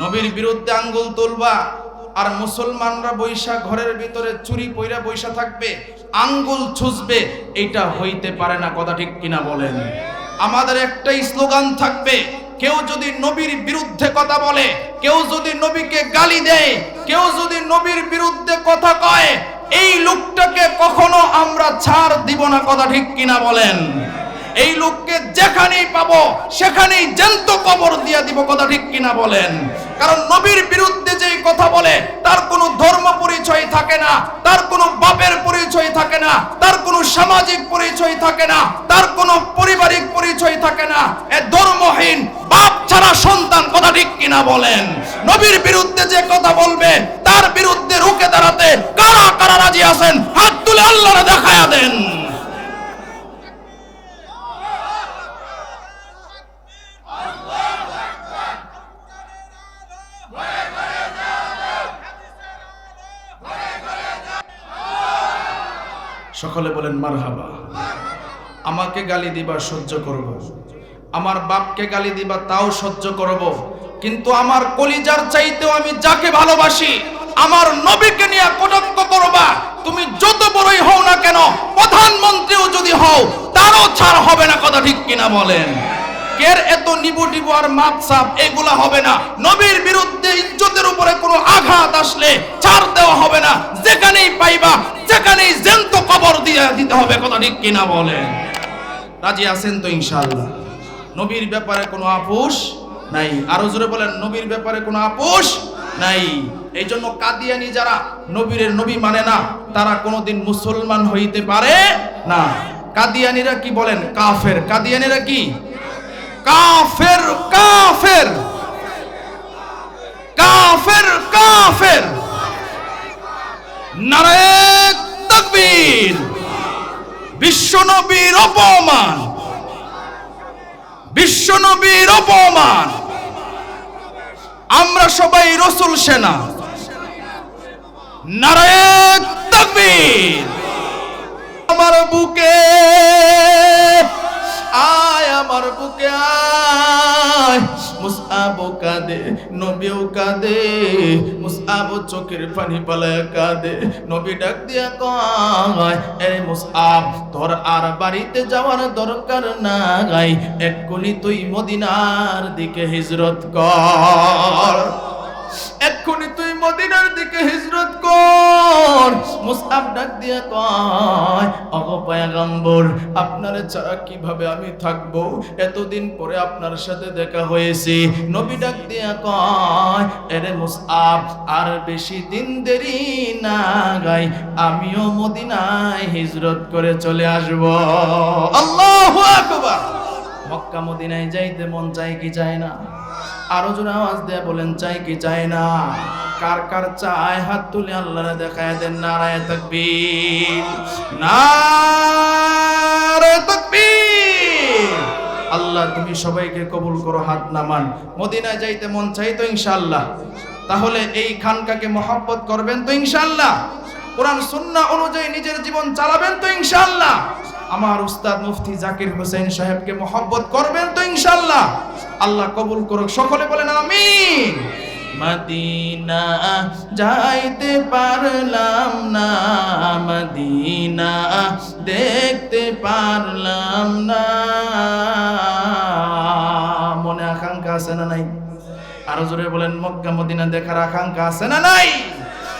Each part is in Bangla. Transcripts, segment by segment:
নবীর বিরুদ্ধে আঙ্গুল তুলবা, আর মুসলমানরা বৈশা ঘরের ভিতরে চুরি পইরা বৈশা থাকবে, আঙ্গুল ছুঁচবে এটা হইতে পারে না, কথা ঠিক কিনা বলেন। আমাদের একটাই স্লোগান থাকবে, কেউ যদি নবীর বিরুদ্ধে কথা বলে, কেউ যদি নবীকে গালি দেয়, কেউ যদি নবীর বিরুদ্ধে কথা কয়, এই লোকটাকে কখনো আমরা ছাড় দিব না, কথা ঠিক কিনা বলেন। এই লোককে যেখানেই পাবো, সেখানেই জ্যান্ত কবর দিয়া দিব, কথা ঠিক কিনা বলেন? কারণ নবীর বিরুদ্ধে যেই কথা বলে, তার কোনো ধর্ম পরিচয় থাকে না, তার কোনো বাপের পরিচয় থাকে না, তার কোনো সামাজিক পরিচয় থাকে না, তার কোনো পারিবারিক পরিচয় থাকে না। এ ধর্মহীন বাপ ছাড়া সন্তান, কথা ঠিক কিনা বলেন? নবীর বিরুদ্ধে যে কথা বলবে, তার বিরুদ্ধে রুখে দাঁড়াতে কারা কারা রাজি আছেন? হাত তুলে আল্লাহরে দেখায়া দেন। সকলে বলেন, মারহাবা। আমাকে গালি দিবা সহ্য করব। আমার বাপকে গালি দিবা তাও সহ্য করব। কিন্তু আমার কলিজার চাইতেও আমি যাকে ভালোবাসি, আমার নবীকে নিয়ে কটাক্ষ করবা। তুমি যত বড়ই হও না কেন, প্রধানমন্ত্রীও যদি হও, তারও ছাড় হবে না কথা ঠিক কিনা বলেন। কের এত নিবু টিবু আর মাপ সাপ এগুলা হবে না। নবীর বিরুদ্ধে ইজ্জতের উপরে কোনো আঘাত আসলে ছাড় দেওয়া হবে না। যেখানেই পাইবা দিয়ে দিতে হবে কথা ঠিক কিনা বলেন। রাজি আছেন তো ইনশাআল্লাহ। নবীর ব্যাপারে কোনো আপোষ নাই। আরও জোরে বলেন, নবীর ব্যাপারে কোনো আপোষ নাই। এই জন্য কাদিয়ানি যারা নবীর নবী মানে না, তারা কোনোদিন মুসলমান হইতে পারে না। কাদিয়ানিরা কি বলেন? কাফের। কাদিয়ানিরা কি? কাফের কাফের। কাফের কাফের। নারায়ণ তাকবীর। বিশ্বনবীর অপমান। বিশ্বনবীর অপমান। আমরা সবাই রসুল সেনা। নারায়ণ তাকবীর। আমার বুকে আয়, আমার বুকে আয় মুসাব কাঁদে নবীও কাঁদে মুসাব চোখের পানি পালায় কাঁদে। নবী ডাক দিয়া কয় এ মুসাব তোর আর বাড়িতে যাওয়ার দরকার নাই। এক্ষুনি তুই মদিনার দিকে হিজরত কর। এক্ষুনি মদিনার দিকে হিজরত কর। মুসাব ডাক দিয়ে কয়, অগো পয়গম্বর, আপনার ছাড়া কীভাবে আমি থাকব? এতদিন পরে আপনার সাথে দেখা হয়েছে। নবী ডাক দিয়ে কয়, এরে মুসাব আর বেশি দিন দেরি না গাই, আমিও মদিনায় হিজরত করে চলে আসব। আল্লাহু আকবার। মক্কা মদিনায় যাইতে মন চাই কি চায় না? আরও জোরে আওয়াজ দেয়া বলেন চাই কি চায় না? কার কার চায় হাত তুলে আল্লাহরে দেখায় দেন নারায় তাকবীর। আল্লাহ, তুমি সবাইকে কবুল করো, হাত নামান মদিনায় যাইতে মন চাই তো তাহলে এই খানকাকে মহব্বত করবেন তো ইনশাআল্লাহ। কোরআন, সুন্নাহ অনুযায়ী নিজের জীবন চালাবেন তো ইনশাআল্লাহ। আমার উস্তাদ মুফতি জাকির হোসেন সাহেবকে মহব্বত করবেন তো ইনশাআল্লাহ। আল্লাহ কবুল করুক। সকলে বলেন আমিন। মদিনা যাইতে পারলাম না, মদিনা দেখতে পারলাম না। মনে আকাঙ্ক্ষা আছে না নাই? আরও জোরে বলেন, মক্কা, মদিনা দেখার আকাঙ্ক্ষা আছে না নাই?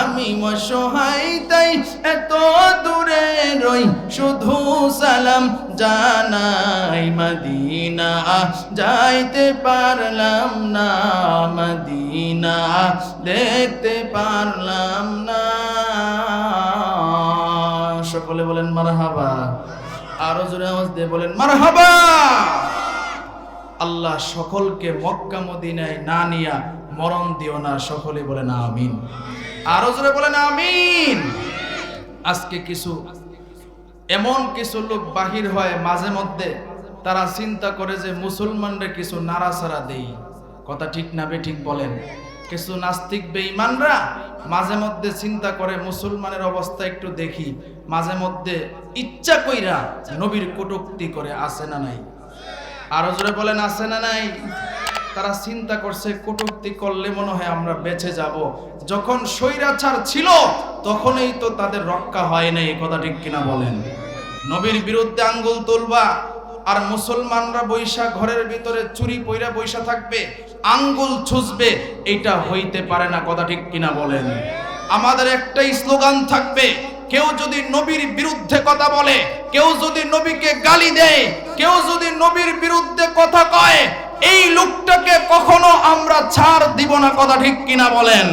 আমি অসহায়, তাই এত দূরে রই। শুধু সালাম জানাই মদিনা, যাইতে পারলাম না মদিনা, দেখতে পারলাম না। সকলে বলেন মারহাবা। আরও জোরে আওয়াজ দিয়ে বলেন মারহাবা। আল্লাহ সকলকে মক্কা মদিনায় না নিয়া মরণ দিও না, সকলে বলেন আমিন। আরও জোরে বলেন আমিন। আজকে কিছু, এমন কিছু লোক বাহির হয় মাঝে মধ্যে, তারা চিন্তা করে যে মুসলমানরা কিছু নাড়াচাড়া দেই। কথা ঠিক না বে ঠিক বলেন। কিছু নাস্তিক বেঈমানরা মাঝে মধ্যে চিন্তা করে মুসলমানের অবস্থা একটু দেখি। মাঝে মধ্যে ইচ্ছা কইরা নবীর কটুক্তি করে আসে না নাই? আরও জোরে বলেন, আছে না নাই? তারা চিন্তা করছে, কটুক্তি করলে মনে হয় আমরা বেঁচে যাব। যখন স্বৈরাচার ছিল, তখনই তো তাদের রক্ষা হয় নাই এই কথা ঠিক কিনা বলেন? নবীর বিরুদ্ধে আঙ্গুল তুলবা, আর মুসলমানরা বৈশা ঘরের ভিতরে চুরি পইরা বৈশা থাকবে, আঙ্গুল ছুঁচবে, এটা হইতে পারে না, কথা ঠিক কিনা বলেন? আমাদের একটাই স্লোগান থাকবে, কেউ যদি নবীর বিরুদ্ধে কথা বলে, কেউ যদি নবীকে গালি দেয়, কেউ যদি নবীর বিরুদ্ধে কথা কয় এই লোকটাকে কখনো আমরা ছাড় দিব না কথা ঠিক কিনা বলেন?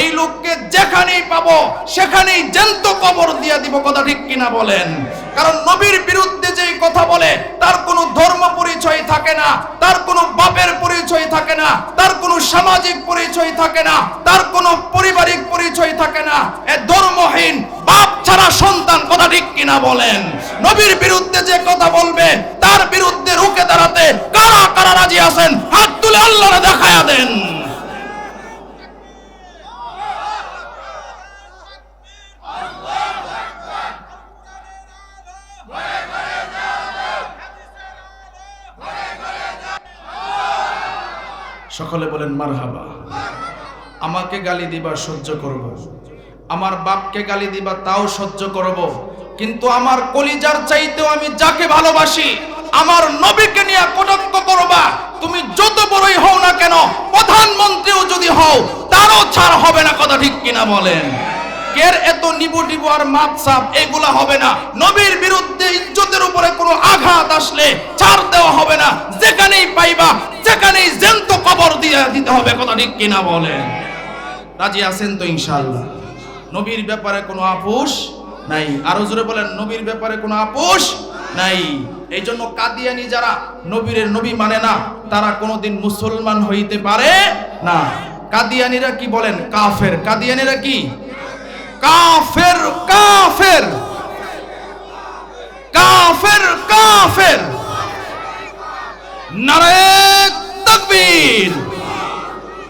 এই লোককে যেখানেই পাবো, সেখানেই জ্যান্ত কবর দিয়া দিব কথা ঠিক কিনা বলেন? কারণ নবীর বিরুদ্ধে যেই কথা বলে, তার কোনো ধর্ম পরিচয় থাকে না, তার কোনো বাপের পরিচয় থাকে না, তার কোনো সামাজিক পরিচয় থাকে না, তার কোনো পারিবারিক পরিচয় থাকে না। এ ধর্মহীন ছাড়া সন্তান কথা ঠিক কিনা বলেন? নবীর বিরুদ্ধে যে কথা বলবে, তার বিরুদ্ধে রুখে দাঁড়াতে কারা কারা রাজি আছেন? হাত তুলে আল্লাহরে দেখায়া দেন। সকলে বলেন, মারহাবা। আমাকে গালি দিবা, সহ্য করব। আমার বাপকে গালি দিবা, তাও সহ্য করব। কিন্তু আমার কলিজার চাইতেও আমি যাকে ভালোবাসি, আমার নবীকে নিয়ে কটাক্ষ করবা। তুমি যত বড়ই হও না কেন, প্রধানমন্ত্রীও যদি হও, তারও ছাড় হবে না, কথা ঠিক কিনা বলেন? কের এত নিবু টিবু আর মাপ সাপ, এগুলা হবে না। নবীর বিরুদ্ধে ইজ্জতের উপরে কোনো আঘাত আসলে ছাড় দেওয়া হবে না। যেখানেই পাইবা, যেখানেই জ্যান্ত কবর দিয়ে দিতে হবে, কথা ঠিক কিনা বলেন? রাজি আছেন তো ইনশাআল্লাহ? নবীর ব্যাপারে কোনো আপোষ নাই। আরও জোরে বলেন, নবীর ব্যাপারে কোনো আপোষ নাই। এই জন্য কাদিয়ানি যারা নবীরের নবী মানে না, তারা কোনোদিন মুসলমান হইতে পারে না। কাদিয়ানিরা কি বলেন? কাফের। কাদিয়ানিরা কি? কাফের কাফের। কাফের কাফের। নারায়ণ তাকবীর।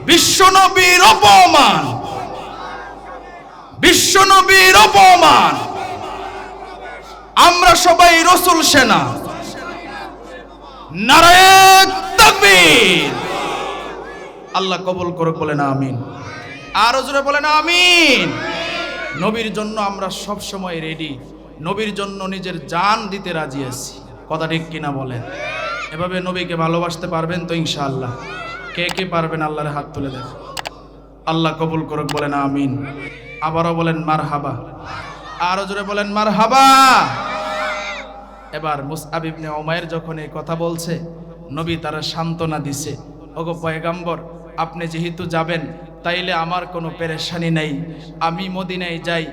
বিশ্বনবীর অপমান। বিশ্বনবীর অপমান। আমরা সবাই রসুল সেনা। নারায়ণ আল্লাহ কবুল করে বলেন আমিন। আরও জোরে বলেন আমিন। নবীর জন্য আমরা সব সময় রেডি নবীর জন্য নিজের জান দিতে রাজি আছি। কথা ঠিক কিনা বলেন? এভাবে নবীকে ভালোবাসতে পারবেন তো ইনশাআল্লাহ। কে কে পারবেন? আল্লাহর হাত তুলে দেখ। আল্লাহ কবুল করুক, বলেন আমিন। আবারও বলেন মার হাবা আরও জোরে বলেন মার হাবা এবার মুসআব ইবনে ওমায়ের যখন এই কথা বলছে, নবী তারা সান্ত্বনা দিছে, ওগো পয়গাম্বর, আপনি যেহেতু যাবেন, তাইলে আমার কোনো পেরেশানি নাই, আমি মদিনায় যাই।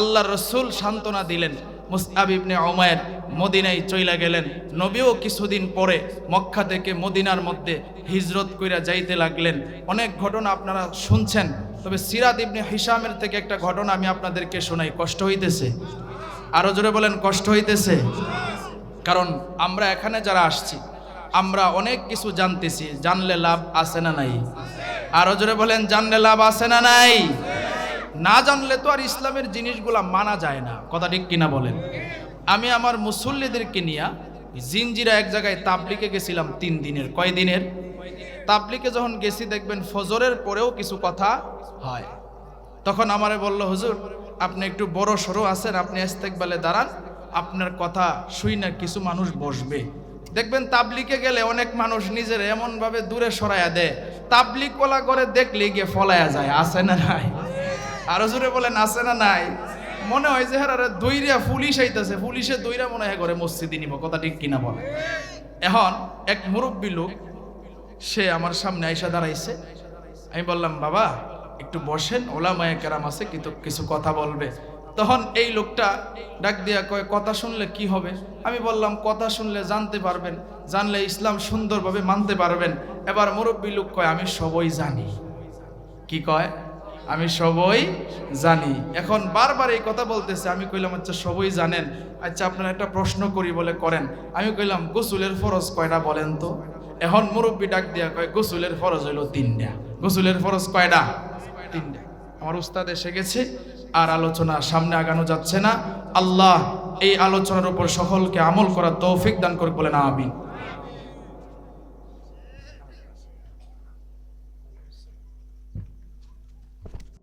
আল্লাহ রসুল সান্ত্বনা দিলেন, মুসআব ইবনে ওমায়ের মদিনায় চইলা গেলেন। নবীও কিছুদিন পরে মক্কা থেকে মদিনার মধ্যে হিজরত কইরা যাইতে লাগলেন। অনেক ঘটনা আপনারা শুনছেন তবে সিরাত ইবনে হিসামের থেকে একটা ঘটনা আমি আপনাদেরকে শোনাই। কষ্ট হইতেছে। আরও জোরে বলেন, কষ্ট হইতেছে। কারণ আমরা এখানে যারা আসছি, আমরা অনেক কিছু জানতেছি, জানলে লাভ আছে না নাই। আরও জোরে বলেন, জানলে লাভ আছে না নাই? না জানলে তো আর ইসলামের জিনিসগুলা মানা যায় না। কথা ঠিক কিনা বলেন? আমি আমার মুসল্লিদেরকে নিয়ে জিনজিরা এক জায়গায় তাবলিকে গেছিলাম তিন দিনের। কয় দিনের? তাবলিকে যখন গেছি, দেখবেন ফজরের পরেও কিছু কথা হয়। তখন আমারে বলল, হুজুর, আপনি একটু বড় সড়ো আছেন, আপনি ইস্তেকবালে দাঁড়ান, আপনার কথা শুই না, কিছু মানুষ বসবে। দেখবেন তাবলিকে গেলে অনেক মানুষ নিজের এমনভাবে দূরে সরাইয়া দেয়। তাবলিক কলা করে দেখলে গিয়ে ফলায়া যায়, আছে না নাই? আরও জোরে বলেন, আছে না নাই? মনে হয় যে হারে দইরা পুলিশ আইতাছে, পুলিশে দইরা মনে হয় করে মসজিদে নিব, কথা ঠিক কিনা বলে এখন এক মুরব্বী লোক সে আমার সামনে আইসা দাঁড়াইছে। আমি বললাম, বাবা, একটু বসেন, ওলামায়ে কেরাম আছে, কিন্তু কিছু কথা বলবে। তখন এই লোকটা ডাক দিয়া কয়, কথা শুনলে কি হবে? আমি বললাম, কথা শুনলে জানতে পারবেন, জানলে ইসলাম সুন্দরভাবে মানতে পারবেন। এবার মুরব্বী লোক কয়, আমি সবই জানি। কি কয়? আমি সবই জানি। এখন বারবার এই কথা বলতেছে, আমি কইলাম আচ্ছা সবই জানেন। আচ্ছা আপনার একটা প্রশ্ন করি বলে করেন। আমি কইলাম, গোসুলের ফরজ কয়টা বলেন তো? এখন মুরব্বী ডাক দিয়া কয়, গোসুলের ফরজ হইল তিনটা। গোসুলের ফরজ কয়টা? তিনটা। আমার উস্তাদ এসে গেছে, আর আলোচনা সামনে আগানো যাচ্ছে না। আল্লাহ এই আলোচনার উপর সকলকে আমল করার তৌফিক দান করে বলেন, আমিন।